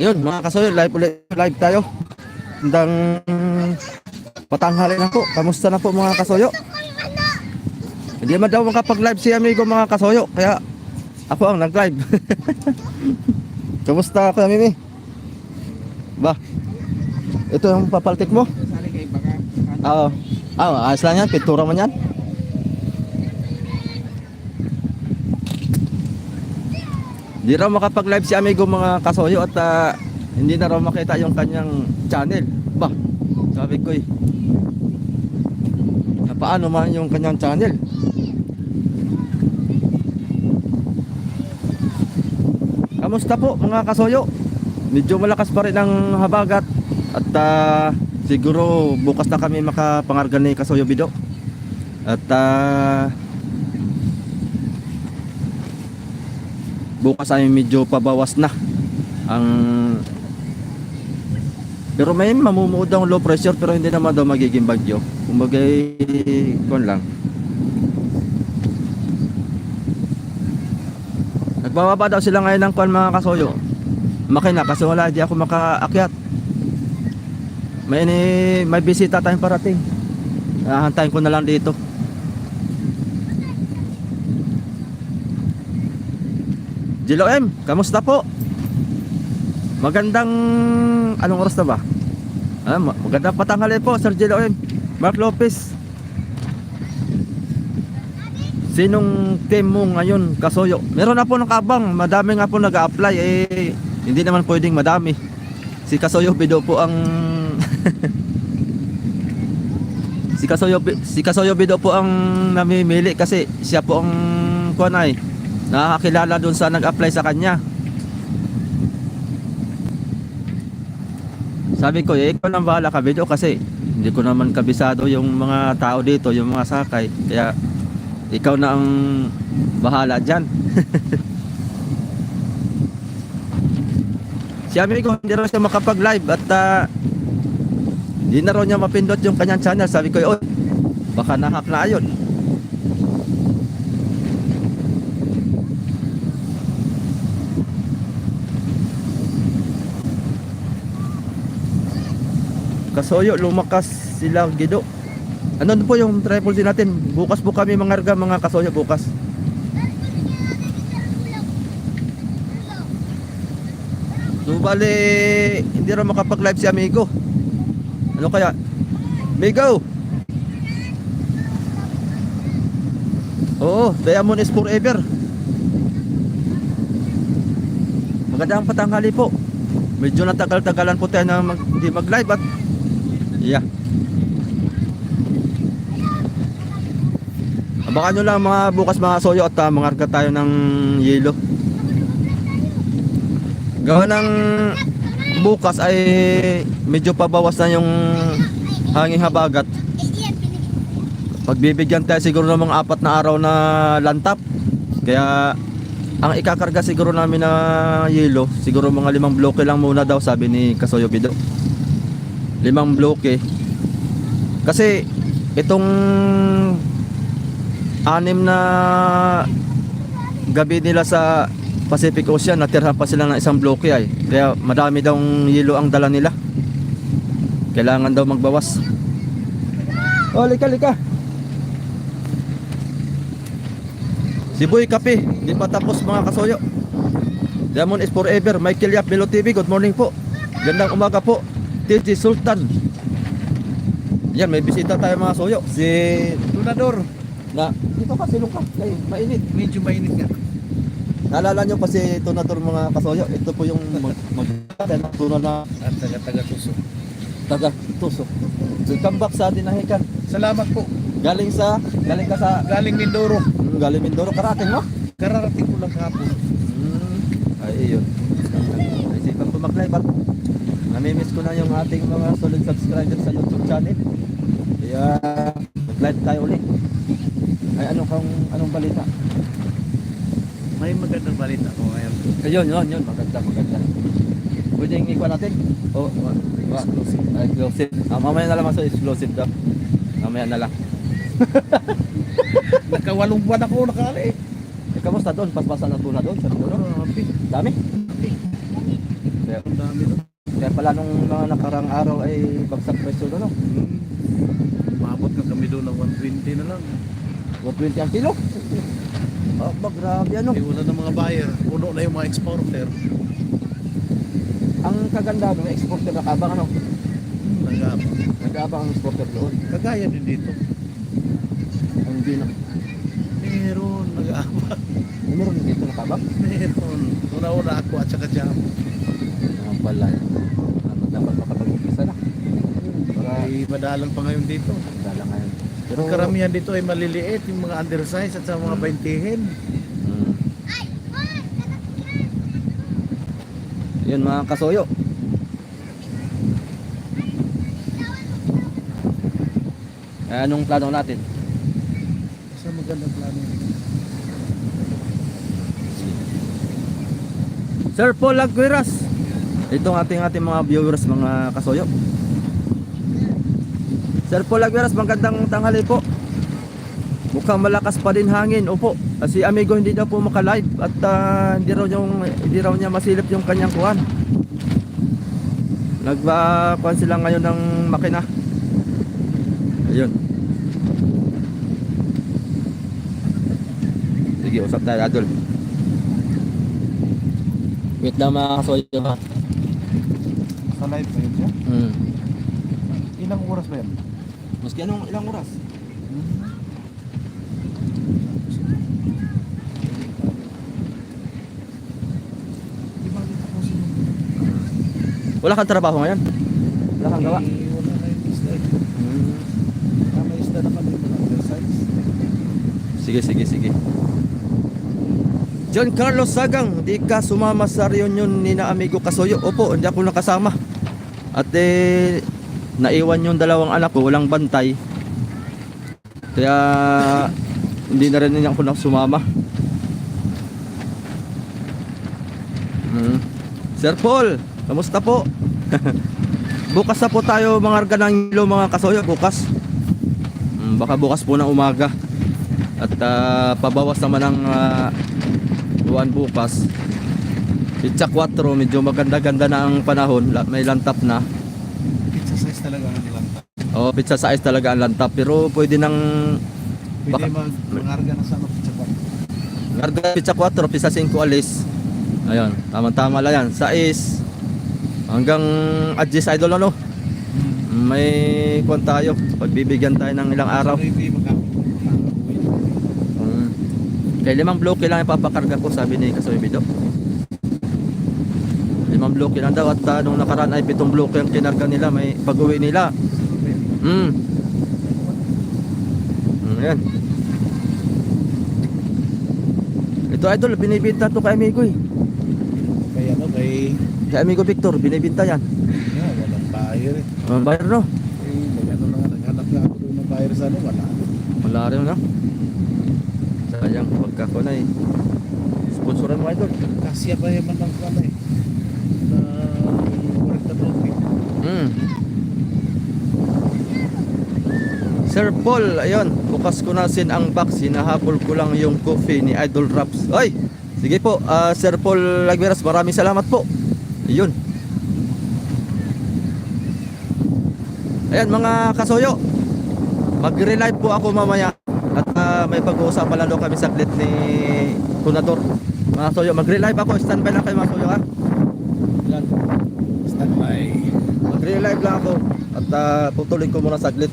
Yun, mga kasoyo, live ulit, live tayo. Hanggang patanghali na po. Kamusta na po mga kasoyo? Hindi man daw makapag-live si amigo mga kasoyo, kaya ako ang nag-live. Kamusta ka, Mimi? Ba? Ito yung papaltik mo? Oo. Ah, ayos lang yan. Pintura mo yan. Hindi raw makapag-live si amigo mga kasoyo at ah, hindi na raw makita yung kanyang channel. Ba, sabi ko eh. Paano man yung kanyang channel? Kamusta po mga kasoyo? Medyo malakas pa rin ang habagat at ah, siguro bukas na kami makapangargan ni Kasoyo Bido. At ah, bukas ay medyo pabawas na ang pero may mamumuod ang low pressure pero hindi naman daw magiging bagyo. Kumbaga kon lang. Nagbababa daw sila ngayon ng kwan mga kasoyo. Makina kasi wala di ako makaakyat. May may bisita tayong parating. Hahantayin ko na lang dito. Jilo M, kamusta po? Magandang anong oras na ba? Ah, ma- magandang patanghali po, Sir Jilo M. Mark Lopez. Sinong team mo ngayon, Kasoyo? Meron na po nakabang, madami nga po nag-a-apply eh hindi naman pwedeng madami. Si Kasoyo Bido po ang Si Kasoyo si Kasoyo Bido po ang namimili kasi siya po ang kuan ay nakakilala doon sa nag-apply sa kanya. Sabi ko, eh, ikaw nang bahala ka Bido kasi hindi ko naman kabisado yung mga tao dito, yung mga sakay. Kaya ikaw na ang bahala dyan. si amigo hindi raw siya makapag-live at ah, hindi na raw niya mapindot yung kanyang channel. Sabi ko, oy, baka nahack na ayon. Kasoyo, lumakas sila gido. Ano po yung triple din natin? Bukas po kami mangarga mga kasoyo bukas. So bali, hindi raw makapag-live si amigo. Ano kaya? Amigo! Oo, Diamond is forever. Magandang patanghali po. Medyo natagal-tagalan po tayo na mag, hindi mag-live at Yeah. Abangan nyo lang mga bukas mga soyo at uh, mangarga tayo ng yelo. Gawa ng bukas ay medyo pabawas na yung hanging habagat. Pagbibigyan tayo siguro ng mga apat na araw na lantap. Kaya ang ikakarga siguro namin na yelo, siguro mga limang bloke lang muna daw sabi ni Kasoyo Bido limang bloke. Kasi itong anim na gabi nila sa Pacific Ocean natirhan pa sila ng isang bloke ay. Kaya madami daw yelo ang dala nila. Kailangan daw magbawas. Oh lika lika. Si Boy Kape di pa tapos mga kasoyo. Diamond is forever. Michael Yap Melo TV good morning po. Gandang umaga po TJ Sultan. Yan, may bisita tayo mga soyo. Si Tunador. na dito ka silong ka. Ay, mainit. Medyo mainit nga. Naalala nyo pa si Tunator mga kasoyo. Ito po yung mag mag ng tunal na At taga-taga tuso. taga tuso. So come back sa dinahikan. Salamat po. Galing sa galing ka sa Galing Mindoro. hmm, galing Mindoro karating mo. Kararating ko lang kahapon. Hmm. Ay, iyon. Isipan ko mag-live at namimiss ko na yung ating mga solid subscribers sa YouTube channel. Kaya mag-live tayo ulit. Ay, ano kang anong balita? May magandang balita ko ngayon. Ayun, yun, yun. Maganda, maganda. Pwedeng ikuha natin? O, wa, wa, Exclusive. ah, exclusive. Ah, mamaya na lang mas exclusive daw. Mamaya na lang. Nakawalong buwan ako nakali. Eh, kamusta doon? Paspasan ng tuna doon? Sa Mindoro? Grabe. Dami? Ang dami no? Kaya pala nung mga nakarang araw ay bagsak presyo doon, no? Hmm. Umabot na kami doon ng 120 na lang. 120 ang kilo. Oh, ba, grabe ano. Wala na mga buyer. Puno na yung mga exporter. Ang kaganda ng exporter na kabang ano. Hmm, nag-aabang. Nag-aabang ang exporter doon. Kagaya din dito. Ang hindi na. Meron, nag-aabang. Meron din dito na kabang. Meron. Una-una ako at saka jam. Ang pala. Ano, dapat makapag-umpisa na. Para Ay, madalang pa ngayon dito. dala ngayon. Pero Ang karamihan dito ay maliliit, yung mga undersize at sa mga baintihin. Mm. Yun mga kasoyo. Eh, anong plano natin? Sa magandang plano. Sir Paul Aguiras. Itong ating ating mga viewers, mga kasoyo. Sir Paul Aguiras, magandang tanghali po. Mukhang malakas pa din hangin. Opo. Si amigo hindi daw po maka-live at ah, hindi raw yung hindi raw niya masilip yung kanyang kuhan. Nagba kuhan sila ngayon ng makina. Ayun. Sige, usap tayo, Adol. Wait lang mga kasoyo ha. Sa live pa yun siya? Hmm. Ilang oras ba yan? Maski anong ilang oras? Wala kang trabaho ngayon? Wala kang gawa? Eh, wala na yung isda. eh. Hmm. Isda yung mga undersize. Sige, sige, sige. John Carlos Sagang, di ka sumama sa reunion ni na amigo Kasoyo. Opo, hindi ako nakasama. At eh, naiwan yung dalawang anak ko, walang bantay. Kaya, hindi na rin niya ako na sumama. Hmm. Sir Paul, kamusta po? bukas na po tayo mga arga ng ilo mga kasoyo, bukas. Hmm, baka bukas po ng umaga. At ah, pabawas naman ang uh, buwan bukas. Pizza 4, medyo maganda-ganda na ang panahon. May lantap na. Size talaga ang lanta. Oh, pizza size talaga ang lantap. Pero pwede nang Pwede Baka- mag mangarga na sa ano, pizza pa. Garga pizza 4, pizza 5 alis. Ayun, tama-tama lang yan. Sa is hanggang adjust idol ano. May kwan tayo. Pagbibigyan tayo ng ilang araw. Mm. Kaya limang bloke lang ipapakarga ko sabi ni Kasoy Bido. Limang bloke lang daw at ah, nung nakaraan ay pitong bloke ang kinarga nila may pag-uwi nila. Mm. Mm, yan. Ito idol, binibinta to kay amigo eh. Kaya ano, kay Kay amigo Victor, binibinta yan. yeah, walang buyer eh. Uh, bayar no? Eh, nag-ano na naghanap nga ako ng buyer sa ano, wala. Wala rin no? Sayang, pagka ko na eh. Sponsoran mo idol. Kasya pa yaman ng ano eh. Na 40 trophy. Mm. Sir Paul, ayun, bukas ko na sin ang box, hinahabol ko lang yung coffee ni Idol Raps. Ay, sige po, ah, Sir Paul Lagveras, maraming salamat po. Ayun. Ayan mga kasoyo, mag-relive po ako mamaya at ah, may pag-uusapan lalo kami saglit ni Kunador. Mga kasoyo, mag-relive ako, standby lang kayo mga kasoyo ha. Standby. Mag-relive lang ako at uh, putulin ko muna saglit.